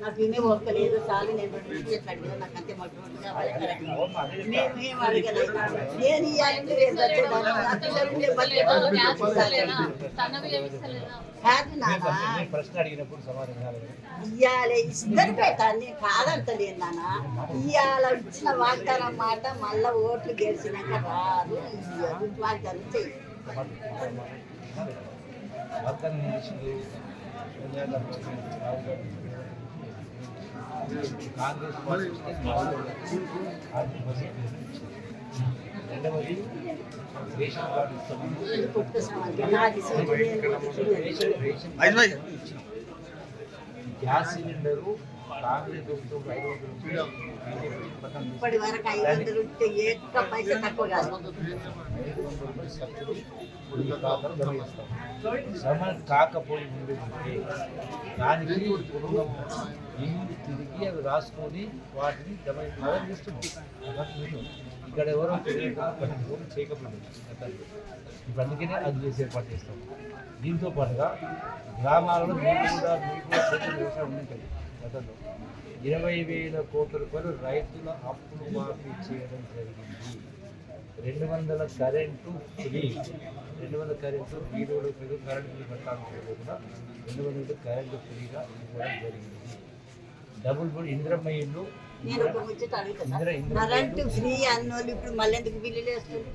నాకు ఇన్ని ఒక్కలేదు చాలు నేను రెండు నుంచి కట్టిన నాకు అంతే కాబట్టి కరెక్ట్. నేను ఏం అడగలేదు నేను ఇవ్వాలంటే రేపు వచ్చేదాన్ని నా పిల్లలు నేను. కాదు. నాన్న ఇద్దరు కాదంటలేదు నాన్న. ఇవాళ ఇచ్చిన వాగ్దానం మాట మళ్ళా ఓట్లు గెలిచినాక రాదు వాగ్దానం చెయ్యి. వాగ్దానం కాంగ్రెస్ ఆర్థిక రెండవది రేషన్ కార్డు ఇస్తాము గ్యాస్ సిలిండరు కాంగ్రెస్ ప్రభుత్వం ఐదు వందల ఇప్పటి వరకు ఐదు వందలు ఉంటే ఏక పైసా తక్కువ కాదు శ్రమ కాకపోయి ఉండేది దానికి ఇల్లు తిరిగి అవి రాసుకొని వాటిని జమ జమ ఇక్కడ ఎవరో తెలియక చేయకపోయింది గతంలో. ఇప్పుడు అందుకనే అది చేసే ఏర్పాటు చేస్తాం దీంతో పాటుగా గ్రామాలలో మీరు కూడా మీకు కూడా వ్యవసాయం ఉంటుంది గతంలో ఇరవై వేల కోట్ల రూపాయలు రైతుల అప్పులు మాఫీ చేయడం జరిగింది. రెండు వందల కరెంటు ఫ్రీ. రెండు వందల కరెంటు వీడియోలో ఫ్రీ కరెంటు బిల్లు కట్టాలని కూడా రెండు వందల కరెంటు ఫ్రీగా ఇవ్వడం జరిగింది. డబుల్ బెడ్ ఇంద్రమ్మ ఇల్లు నేను ఒక ముచ్చట అడుగుతున్నా ఇందిరా- ఇందిరా కరెంటు ఫ్రీ అన్నోళ్ళు ఇప్పుడు మళ్ళీ ఎందుకు బిల్లులు వేస్తుంది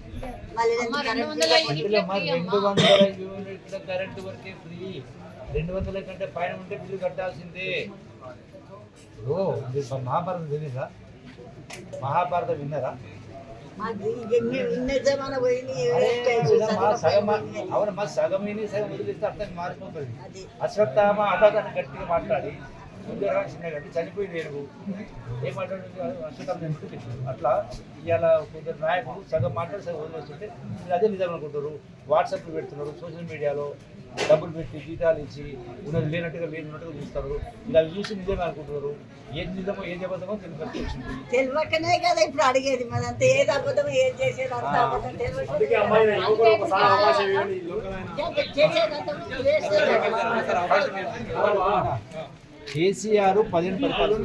మళ్ళీ ఎందుకు కరెంటు అందులో మా రెండు వందల యూనిట్ల కరెంటు వరకే ఫ్రీ. రెండు వందల కంటే పైన ఉంటే బిల్లు కట్టాల్సిందే. ఓ మహాభారతం తెలీదా? మహాభారతం విన్నారా. అవును మా సగం విని సగం వదిలిస్తే అర్థం మారిపోతుంది. అశ్వత్థామ అటాదని గట్టిగా మాట్లాడి. ముందు చిన్న గట్టి చనిపోయింది ఏనుగు ఏం మాట్లాడింది అశ్వత్థామ చనిపోయింది అట్లా ఇవాళ కొందరు నాయకులు సగం మాట్లాడి సగం వదిలేస్తుంటే మీరు అదే నిజం అనుకుంటారు వాట్సాప్లో పెడుతున్నారు సోషల్ మీడియాలో డబ్బులు పెట్టి జీతాలు ఇచ్చి ఉన్నది లేనట్టుగా లేనట్టుగా చూస్తారు ఇలా చూసి నిజమే అనుకుంటున్నారు ఏది నిజమో ఏది అబద్ధమో వచ్చింది తెలియకనే కదా ఇప్పుడు అడిగేది మరి అంత ఏది అబద్ధం ఏది చేసేది అంత అబద్ధం తెలియక కేసీఆర్ పదిహేను పరిపాలన